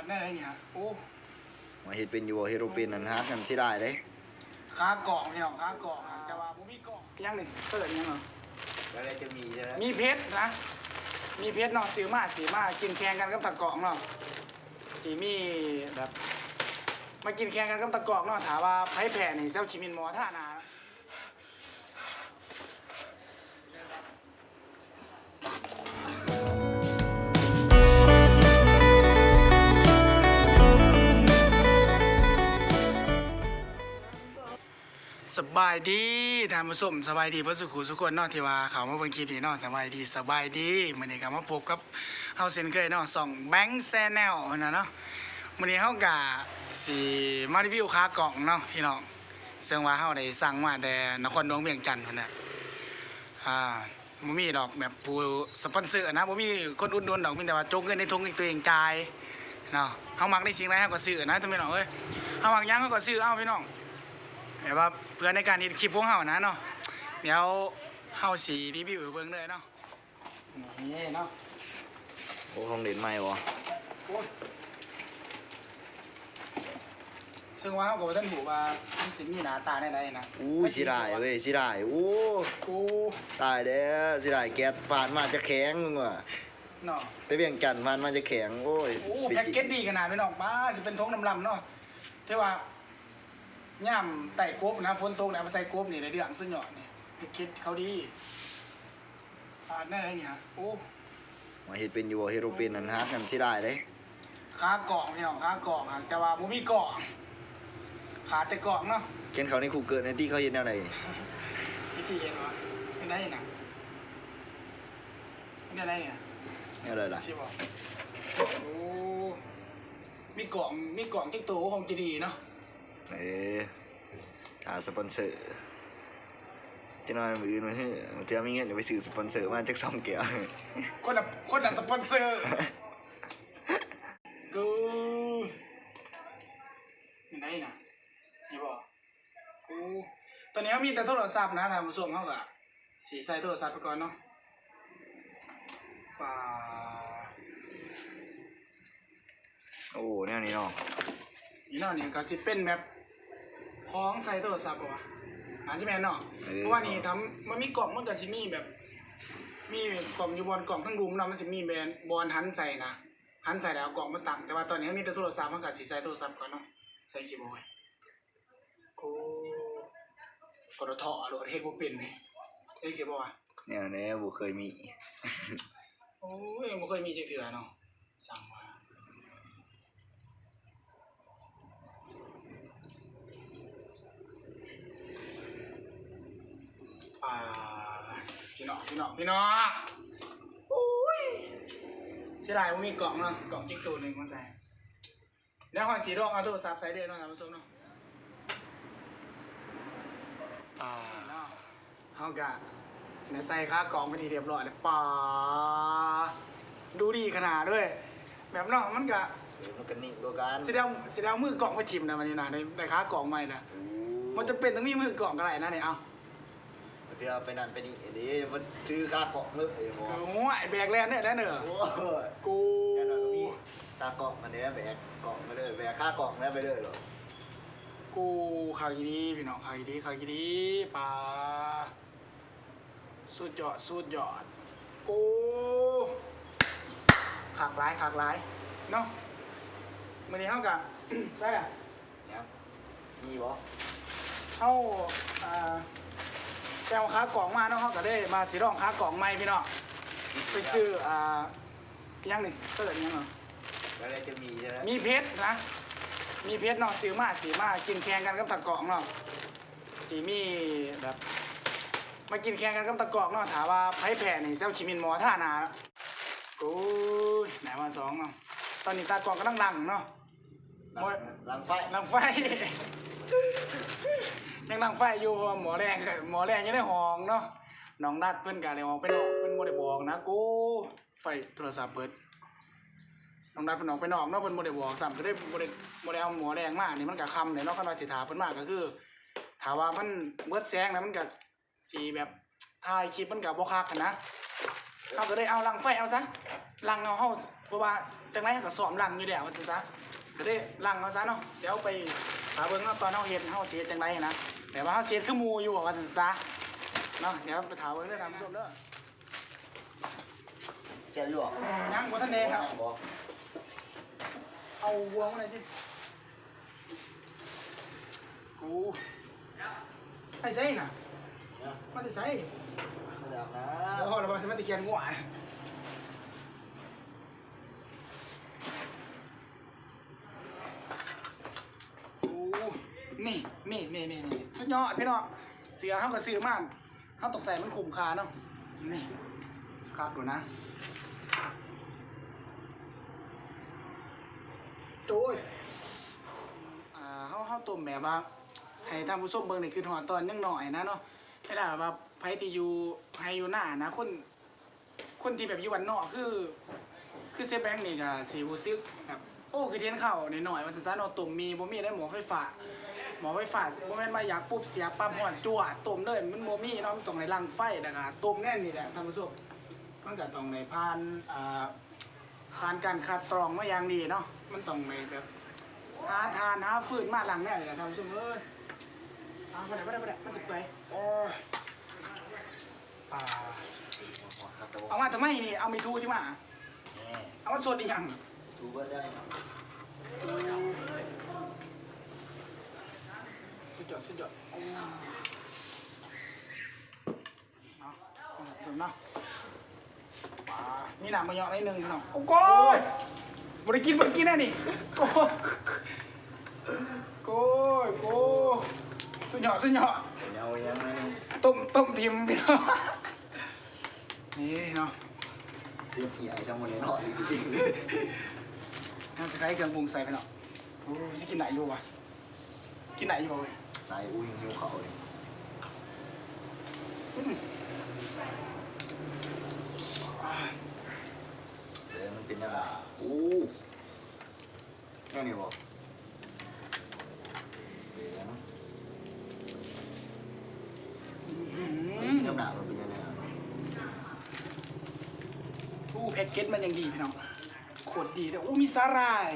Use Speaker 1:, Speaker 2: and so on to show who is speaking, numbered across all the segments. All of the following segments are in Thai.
Speaker 1: ดได้ไรเนี่ยโอ้
Speaker 2: มาเฮ็ดเป็นอยู่บ่เฮ็ดบ่เป็นนั่นฮะกันสิได้เด้
Speaker 1: ค้าเกาะพี่น้องค้าเกาะอะแต่ว่าบ่มีเกาะยังหนึ่งเปิดยังเหรอ
Speaker 2: แล้วได้จะมีใช่ไหม
Speaker 1: มีเพชรนะ มีเพชรเนาะซื้อมาสีมากินแข่งกันกับตะกอกเนาะสีมีแบบ มากินแข่งกันกับตะกอกเนาะถามว่าไผ่แผ่นี่เจ้าคิมินหมอท่านา สบายดีท่านผู้ชมสบายดีพื่อสุขุสุขคนนาะที่ว่าเขามาเบิ่งคลิปนี้เนาะสบายดีสบายดีมื้อนี้ก็มาพบกับเฮาเช่นเคยเนาะส่องแบงค์แซนแนลนะเนาะมื้อนี้เฮาก็สิมารีวิวค้ากล่องเนาะพี่น้องซึ่งว่าเฮาได้สั่งมาแต่นครหลวงเวียงจันทน์พุ่นน่ะอ่าบ่มีดอกแบบผู้สปอนเซอร์นะบ่มีคนอุดหนุนดอกมีแต่ว่าจกเงินในถุงตัวเองจ่ายเนาะเฮามักได้สิ่งใดเฮาก็ซื้อนะท่านพี่น้องเอ้ยเฮามักหยังเฮาก็ซื้อเอาพี่น้อง แบบว่าเพื่อในการที่คลิปพวกเฮานะเนาะเดี๋ยวเฮาสีรีวิวให้เบิ่งเลยเนาะนี่เนาะ
Speaker 2: โอ้ของเด่นใหม่บ่
Speaker 1: โอ้ยซึ่งว่าเฮาก็บ่ทันรู้ว่ามันสิมีหน้าตาแนวใดนะ
Speaker 2: อู้สิได้เว้ยสิได้อู้
Speaker 1: กู
Speaker 2: ตายแล้วสิได้แก๊สผ่านมาจะแข็งมึงว่ะ
Speaker 1: เนาะ
Speaker 2: แต่เวียงจันทน์ผ่านมาจะแข็งโอ้ย
Speaker 1: โอ้
Speaker 2: ไป
Speaker 1: แพ็ก
Speaker 2: จิ
Speaker 1: เกจดีขนาดพี่น้องป้าสิเป็นทงน้ำลำเนาะที่ว่า ย่ามไต่กบนะฝนตกแล้วมาใส่กบนี่ในเรื่องสุดยอดนี่แพ็กเกจเขาดีอ่าได้ไรเนี่ยโอ้
Speaker 2: มาเฮ็ดเป็นอยู่บ่เฮ็ดบ่เป็นนั่นฮะกันสิได้เด้
Speaker 1: ค้าเกาะพี่น้องค้าเกาะอะแต่ว่าบ่มีเกาะขาดแต่เกาะเนาะ
Speaker 2: เขียนเขาในคูเกิลในที่เขาเฮ็ดแนวใด
Speaker 1: วิธีเห็นวะเป็นได้น่ะเป็นได้เนี่ย
Speaker 2: แนวใดล่ะ
Speaker 1: สิบอกโอ้มีเกาะมีเกาะจักตัวคงจะดีเนาะ
Speaker 2: เออถ้าสปอนเซอร์จะน้อยมืออื่นมาเฮ้อเทื่อมีเงินเดี๋ยวไปซื้อสปอนเซอร์มาจักสองแก้ว
Speaker 1: คนละคนละสปอนเซอร์กูเป็นได้น่ะสิบอกกูตอนนี้เขามีแต่โทรศัพท์นะท่านผู้ชมเขาก็สีใส่โทรศัพท์ไปก่อนเนาะป่า
Speaker 2: โอ้แนวนี้เนาะ
Speaker 1: นี่เนาะนี่ก็สิเป็นแบบ คล้องใส่โทรศัพท์ป่ะวะอาจจะแม่นเนาะเพราะว่านี่ทำมันมีกล่องมันก็สิมีแบบ มีกล่องอยู่บนกล่องทั้งรุมเนาะมันสิมีแบรนด์บอลหันใส่นะหันใส่แล้วเอากล่องมาตั้งแต่ว่าตอนนี้มีแต่โทรศัพท์มันก็สิใส่โทรศัพท์ก่อนเนาะใส่สิบ่ไว้กูกดถอโหลดเฮ็ดบ่เป็นนี่ใส่สิบ่วะ
Speaker 2: แนวนี้บ่เคยมี
Speaker 1: โอ้ยบ่เคยมีจักเทื่อเนาะสั่งมาอ่า พี่น้องพี่น้องพี่น้องโอ้ยเสียดายว่ามีกล่องเนาะกล่องจิ๊กตัวหนึ่งมาใส่แล้วคอยสีรองเอาโทรศัพท์ใส่เด้อเนาะท่านผู้ชมเนาะอ่าเนาะเฮากะเนี่ยใส่ค่ากล่องไปทีเรียบร้อยแล้วป่าดูดีขนาดด้วย แบบเนาะมันกะ
Speaker 2: เออมันก็นิ่งกว่ากัน
Speaker 1: สีดำสีดำมือกล่องไปทิมนะมันนี่นะในในค่ากล่องใหม่นะมันจะเป็นต้องมีมือกล่องกันไรนะเนี่ยเอา
Speaker 2: เดี๋ยวไปนั่นไปนี่เดี๋ยวมันซื้อค่าเกาะเลยบ่
Speaker 1: โอ้ยแบกแลนเนี่ยแล้วเนอะ
Speaker 2: โอ้ย
Speaker 1: กู
Speaker 2: แค่นั้นก็มีตากล่องอันนี้แบกกล่องไปเลยแบกค่ากล่องแล้วไปเลยเหรอ
Speaker 1: กูข่าวกีดีพี่น้องข่าวกีดีข่าวกีดีปลาสุดยอดสุดยอดกูขากหลายขากหลายเนาะมื่อนี้เท่ากับ ใช่แหละ
Speaker 2: เนี่ยมีบ่
Speaker 1: เข้าอ่า แปลวค้ากล่องมาเนาะเขาก็ได้มาสีรองค้ากล่องใหม่พี่น้องไปซื้ออ่าอิหยังนี่เปิดอิหยังเหรอ
Speaker 2: แล้วได้จะมีใช่ไหม
Speaker 1: มีเพชรนะ มีเพชรเนาะซื้อมาสีมากินแข่งกันกับตะกอกเนาะสีมีแบบมากินแข่งกันกับตะกอกเนาะถามว่าไผ่แผ่นี่เซลคิมินหมอท่านาโอ้ยไหนมาสองเนาะตอนนี้ตากอกกำลังลังเนาะ
Speaker 2: หลังหลังไฟ
Speaker 1: ลังไฟ ยังลังไฟอยู่เพราะว่าหมอแรงหมอแรงยังได้ห้องเนาะน้องนัดเพิ่นกะเลยออกไปนอกเพิ่นบ่ได้บอกนะกูไฟโทรศัพท์เปิดน้องนัดเพิ่นออกไปนอกเนาะเพิ่นบ่ได้บอกซ้ำก็ได้บ่ได้บ่ได้เอาหมอแรงมานี่มันก็ค่ำเลยเนาะคันว่าสิถาเพิ่นมาก็คือถามว่ามันเบิดแสงนะมันก็สิแบบถ่ายคลิปมันก็บ่คักหั้นนะเฮาก็ได้เอาลังไฟเอาซะลังเอาเฮาเพราะว่าจังไรก็ซ้อมลังอยู่แล้วว่าจังซะ ก็ได้ลังเอาซะเนาะเดี๋ยวไปหาเบิ่งเนาะตอนเฮาเฮ็ดเฮาสิเฮ็ดจังไรนะแต่ว่าเฮาสิเฮ็ดคือหมู่อยู่บอกว่าจังซะเนาะเดี๋ยวไปถามเบิ่งเด้อท่านผู้ชมเด้อ
Speaker 2: เจ้าหลวง
Speaker 1: ยังบ่ทันได้ครับ
Speaker 2: บอก
Speaker 1: เอาวัวมาหน่อยดิกูไอ้ใส่น่ะมันจะใส่
Speaker 2: มาจากนะ
Speaker 1: โอ้โหเราบอกสมัติเกียนงัวโอ้ นี่นี่นี่นี่นี่สุดยอดพี่น้องเสือเขาก็ซื้อมากเขาตกใส่มันคุ้มค่าเนาะนี่ครับดูนะโอ้ยอ่าเขาเขาต้มแบบว่าให้ท่านผู้ชมเบิ่งนี่คือหอตอนยังหน่อยนะเนาะไม่ได้ว่าไผที่อยู่ให้อยู่หน้านะคนคนที่แบบอยู่วันนอกคือ คือเซฟแบงค์นี่ก็สิรู้สึกแบบโอ้คือเทียนเข้าหน่อยๆว่าแต่ซะเนาะตุ่มมีบ่มีได้หมอไฟฟ้า หมอไฟฟ้าบ่แม่นว่าอยากปุ๊บเสียปั๊บฮ้อนจั่วตุ่มเลยมันบ่มีเนาะมันต้องในรังไฟแล้วก็ตุ่มแน่นนี่แหละท่านผู้ชมมันก็ต้องในผ่านอ่าผ่านการคัดกรองมาอย่างดีเนาะมันต้องในแบบหาทานหาฟืนมาหลังแน่เลยอะท่านผู้ชมเอ้ยเอาไปไหนไปไหนไปไหนมาสิบไปโอ้ยอ่า
Speaker 2: แต่ว่า
Speaker 1: เอามาทำไมนี่เอามีทูที่มา
Speaker 2: แม่
Speaker 1: เอามาสดอีกอย่าง
Speaker 2: ดูเบิร์ดได้
Speaker 1: สุดยอดสุดยอดเอาเอาสมเนาะอ่ามีหนังมาเยอะนิดนึงพี่น้องโอ้โก้ยบริกินบริกินแน่นี่โก้ยโก้ยโก้ยสุดยอดสุดยอด
Speaker 2: เดี๋ยวยังไม่นึง
Speaker 1: ต้มต้มทิมพี่น้องนี่เนาะ
Speaker 2: เสียผีไอ้ช่างมันเลยเนาะจริง
Speaker 1: น่าจะใช้เครื่องปรุงใส่ไปเนาะโอ้ยสิกินไหนอยู่วะกินไหนอยู่วะเว้ย
Speaker 2: นายอุ้ยหิวเขาเลย
Speaker 1: อืมอ่า
Speaker 2: เดี๋ยวมันเป็นอะไรอู้แค่นี้บอกเดี๋ยวนะ
Speaker 1: อืม
Speaker 2: น้ำหนักมันเป็นยังไงอะ
Speaker 1: อู้แพ็กเกจมันยังดีพี่น้องโคตรดีเลยอู้มีสาหร่าย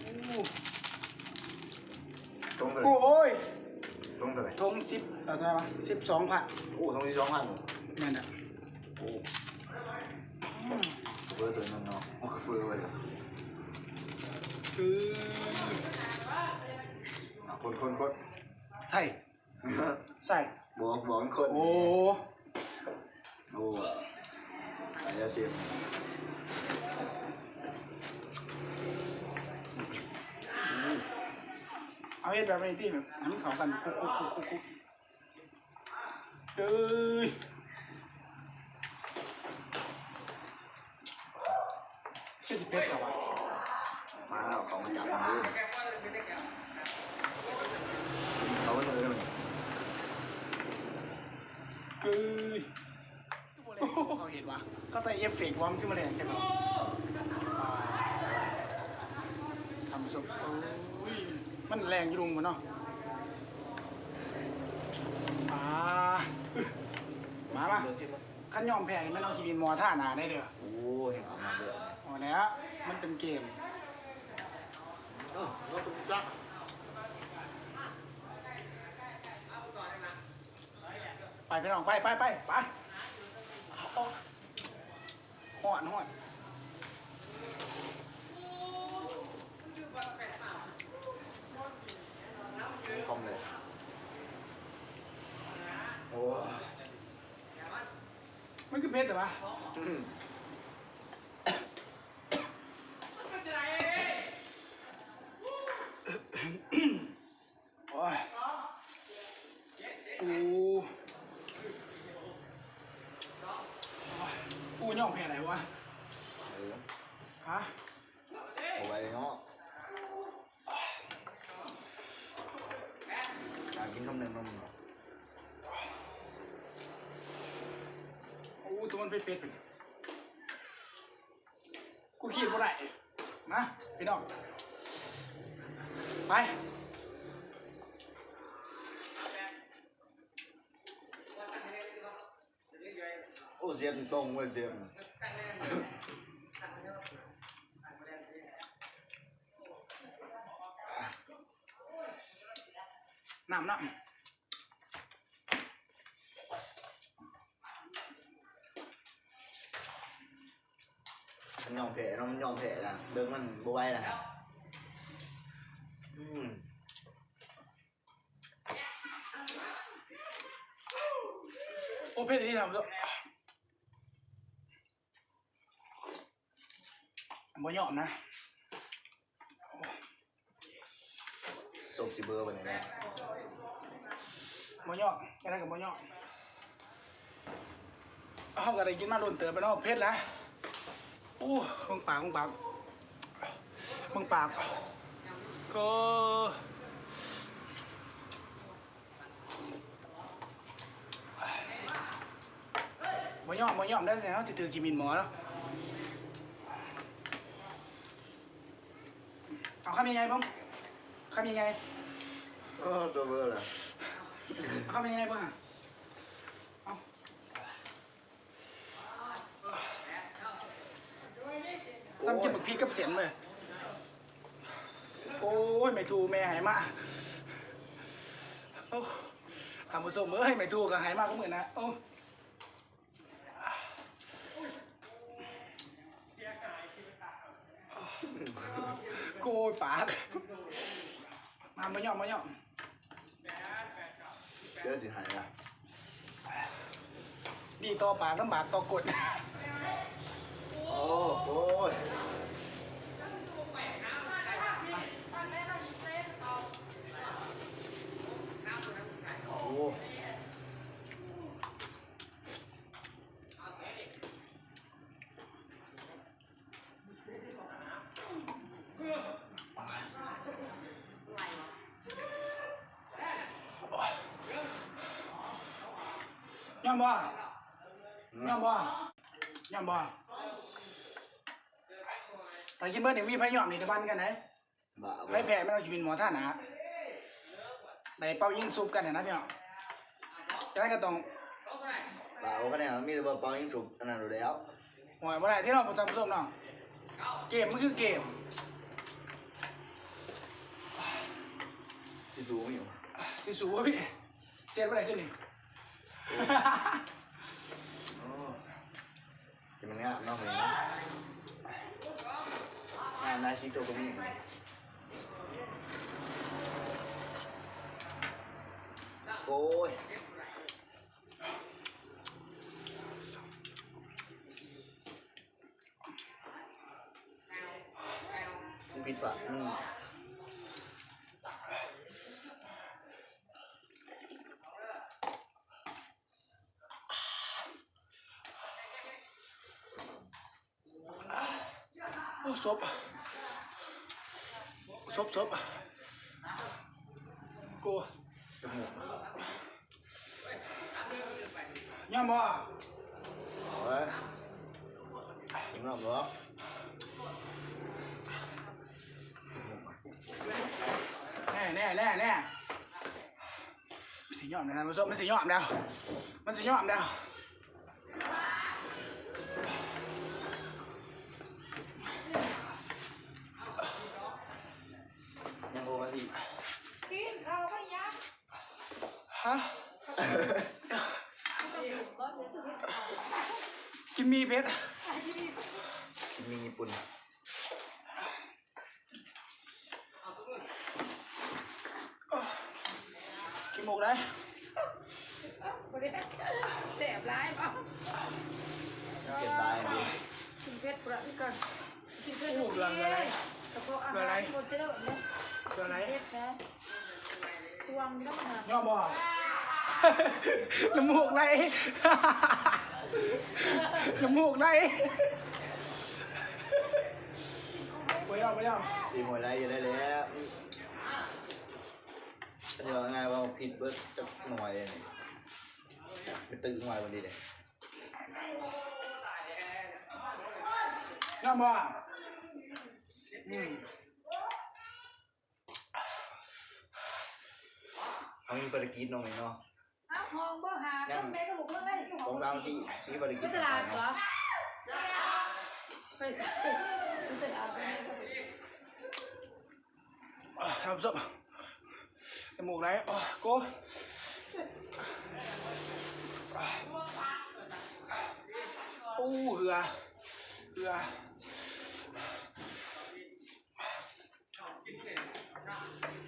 Speaker 1: อู้
Speaker 2: ตรงเท่าไหร่
Speaker 1: โอ้ย
Speaker 2: ตรงเท่าไหร่
Speaker 1: ทง สิบเอาเท่าไหร่วะสิบสองพัน
Speaker 2: โอ้ตรงที่สองพัน
Speaker 1: นั่นแหละ
Speaker 2: โอ้เฟอร์ตัวนึงเนาะโอ้เฟอร์เลย
Speaker 1: คือ
Speaker 2: อะคนคนคน
Speaker 1: ใส่ใส่
Speaker 2: บอกบอกคน
Speaker 1: โอ้
Speaker 2: โอ้ไอ้ยาเสีย
Speaker 1: เอาเฮ็ดแบบนี้ที่แบบหันเข้ากันคุกคุกคุกคุกคุกเอ้ยคือสิเพ็ดเหรอวะ
Speaker 2: มาแล้วเขามาจับมันเลยเขาเลยเลย
Speaker 1: เอ้ยเขาเห็นวะเขาใส่เอฟเฟกต์วอมขึ้นมาเลยจังเลยทำศพโอ้ย มันแรงอยุ่รุงมันเนาะอ่ามามาขั้นยอมแพ้นี่มันเอาชีวิตมอท่าหนาได้เด้อ
Speaker 2: โอ้เห็นออกมาเลย
Speaker 1: โอ้แล้วมันเป็นเกม
Speaker 2: เออเราตุ้จัก
Speaker 1: ไปพี่น้องไปไปไปไปเอาหอดหอด
Speaker 2: คอมเลยโอ้
Speaker 1: มันคือ เพชรเหรอวะ
Speaker 2: อืม
Speaker 1: โอ้ยกูกูย่องแพ้ไหนวะ
Speaker 2: เออ
Speaker 1: ฮะ
Speaker 2: เอาไว้เนาะอยากกินคำหนึ่งนม
Speaker 1: มันเป็นเป็ดกูขีดบ่ได้มาพี่น้อง ไป
Speaker 2: โอ้เจียงตรงเว้ยเสียง
Speaker 1: น้ำน้ำ
Speaker 2: มันยอมแพ้เนาะมันยอมแพ้ละเบิ่งมันบ่ไหวละอืมำ
Speaker 1: โอ้เพชรที่ทำด้วยบ่ยอมนะ
Speaker 2: สมสิเบอร์บัดนี้แหละ
Speaker 1: บ่ยอมแค่นั้นกับบ่ยอมเอาก็ได้กินมาโดนเตือไปเนาะเพชรแล้ว โอ้เบิ่งปากเบิ่งปากเบิ่งปากก็บ่ยอมบ่ยอมได้แสดงว่าสิถือกินมินหมอแล้วเอาคำยังไงบ้างคำยังไง
Speaker 2: โอ้โซเบอร์ล่ะ
Speaker 1: เอาคำยังไงบ้างอะเอา ซ้ำกินบักพริกกับเสียนเลยโอ้ยไม่ถูกแม่หายมาโอ้ทำผสมเอ้ยไม่ถูกกับหายมาก็เหมือนนะโอ้โกยปากมาไม่ยอมไม่ยอม
Speaker 2: เชื่อสิหายละ
Speaker 1: นี่ต่อปากลำบากต่อกด
Speaker 2: โอ้โอ้ยโอ้
Speaker 1: ยอมบ่ยอมบ่ยอม บ่แต่กินเบิร์ดเนี่ยมีไผยอมนี่เดี๋ยวบ้านกันไหน
Speaker 2: บ้า
Speaker 1: ไผแพ้ไม่ต้องชีวินหมอท่าหนาได้เป่ายิงซุปกันเนี่ยนะพี่น้องจะได้ก็ต้อง
Speaker 2: บ้าโอ้ก็เนี่ยมีแต่ว่าเปายิงสุบอันนั้นอยู่แล้ว
Speaker 1: หวยบ่ได้ที่เราประจำส้มเนาะเกมมันคือเกม
Speaker 2: ที่ดูไม่อยู่
Speaker 1: สิสูวะพี่เสียดบ่ได้ขึ้นนี่
Speaker 2: โอ้จะมันงามเนาะเหมือน งานายชิโซก็มีโอ้ยมันผิดปะอืม
Speaker 1: โอ้ศพ ศพศพกู
Speaker 2: จมูก
Speaker 1: ยอมบ่
Speaker 2: เอาไว้ถึงรอบเหรอ
Speaker 1: แน่แน่แน่แน่มันสิยอมนะท่านผู้ชมมันสิยอมแล้วมันสิยอมแล้ว
Speaker 2: ยังโอมาที
Speaker 3: กินข้าวก็ยัก
Speaker 1: ฮะกินมีเพชร
Speaker 2: มีญี่ปุ่น
Speaker 1: กินหมกได้
Speaker 3: บริแสบร้ายเปล่า
Speaker 2: เก็บตายดิ
Speaker 3: กินเพชรประนี่ก่อนกินเพชร
Speaker 1: โอ้เรื่องอะไร
Speaker 3: กระเพาะอาหารโปรตีนเนี่ย
Speaker 1: เกิดอะไร
Speaker 3: เพชรนะ สวงไม่ต้องหาย
Speaker 1: อมบ่น้ำมูกไหลน้ำมูกไหลไปยอมไปยอม
Speaker 2: ตีมวยไรอยู่ได้แล้วเดี๋ยวง่ายว่าผิดเบิร์ดจะหน่อยเลยนี่ไปตึงหน่อยวันนี้เลย
Speaker 1: ยอมบ่อืม
Speaker 2: เขามีภารกิจน้องนี่เนาะ
Speaker 3: อ้าวห้องเบอร์หาต้องแม่ก็บอกเรื่องอะไรที่
Speaker 2: สองสามนาทีมีภารกิ
Speaker 3: ไป
Speaker 2: จ
Speaker 3: ตลาดเหรอไปสิไปตลาดไปไหนก็ไป
Speaker 1: อะทำซุปมูกไหลโอ้โกอู้เหือเหือ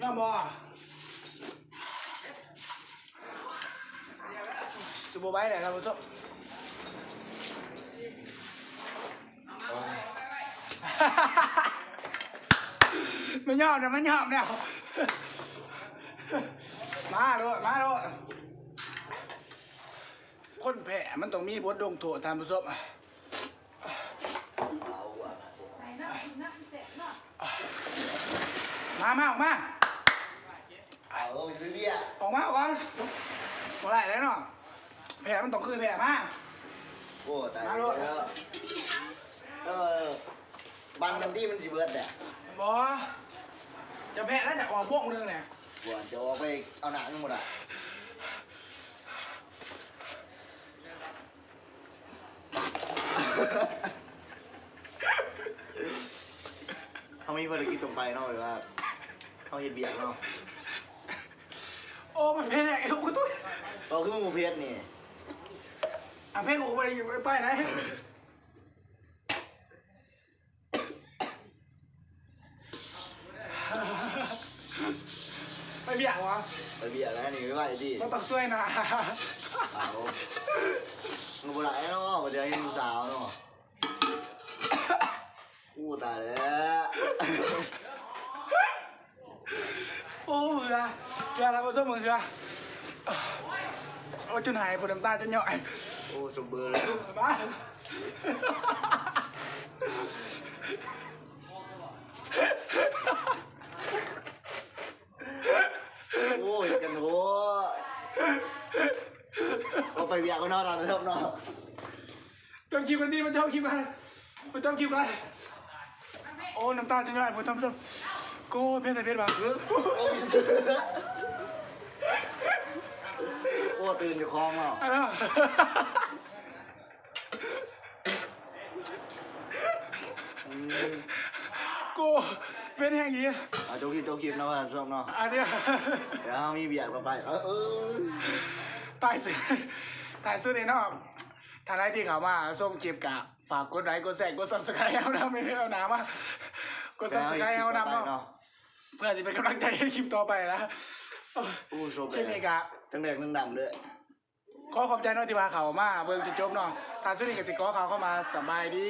Speaker 1: น้ำบ่สุ โบไบไหนครับผู้ชมไม่ยอมนะไม่ยอมเนี่ยมาโลดมาโลดคนแพ้มันต้องมีบทลงโทษทานผู้ชม
Speaker 3: ไหนเนาะกินน้ำแสบเนาะ
Speaker 1: มามาออกมา
Speaker 2: เอาเบี้ย
Speaker 1: ออกมาออกมาบ่ไรแล้วเนาะ แพ้มันต้องคือแพ้มา
Speaker 2: โอ้ตายแล้วเออบังกันที่มันสิเบิดเนี่ย
Speaker 1: บอจะแพ้แล้วจะออกพวกนึงเนี่ย
Speaker 2: กวนจะออกไปเอาหนังหมดอะเขามีภารกิจตรงไปเนาะแบบว่าเขาเฮ็ดเบียกเนาะ
Speaker 1: โอ้มันแพ้เนี่ยไอ้ลูกกูตุ้ย
Speaker 2: เราคือหมูเพชรนี่
Speaker 1: อะแพ้กูไปอยู่ไปไหนไปเบี่ยงวะ
Speaker 2: ไปเบียกแล้วนี่ไม่ไหวดิ
Speaker 1: มันต้องช่วยนะ
Speaker 2: เอางูบุหรี่เนาะมาเจอเห็นสาวเนาะอู้ตายแล้ว
Speaker 1: โอ้เบื่อเบื่อแล้วก็ชอบมือเบื่อโอ้จนหายปวดน้ำตาจะย่อย
Speaker 2: โอ้สมบูรณ์เลย
Speaker 1: บ้า
Speaker 2: โอ้ยกันโว้เราไปเบียกก็นอนตามเริ่มเนาะ
Speaker 1: จำคิวกันดีมันจำคิวกันมันจำคิวกันโอ้น้ำตาจะย่อยปวดท้องปวดโก้เพชรแต่เพชรบ้า
Speaker 2: โอ้ ตื่นอยู่คลองเนาะ
Speaker 1: อะไรวะโก้เป็นแห้งอย่างนี้
Speaker 2: เอาโจกิโจกิเนาะท่านผู้ชมเนาะ
Speaker 1: อันเนี้ย
Speaker 2: เดี๋ยวมีเบียกต่อไปเออเออ
Speaker 1: ตายสุดตายสุดเลยเนาะทางไรที่เขามาส้มคลิปกะฝากกดไลค์กดแชร์กดซับสไครต์เอานะไม่ได้เอาหนามากดซับสไครต์เอานำเนาะ
Speaker 2: เนาะ
Speaker 1: เพื่อจะเป็นกำลังใจให้คลิปต่อไปนะโอ้ย
Speaker 2: โอ้โชว์
Speaker 1: คลิปนี้กะ
Speaker 2: ตั้งแดงตั้งดำเลย
Speaker 1: ขอขอบใจน้องที่มาเขามาเบิ่งจนจบเนาะทานสุนีกับสิกอเขาเข้ามาสบายดี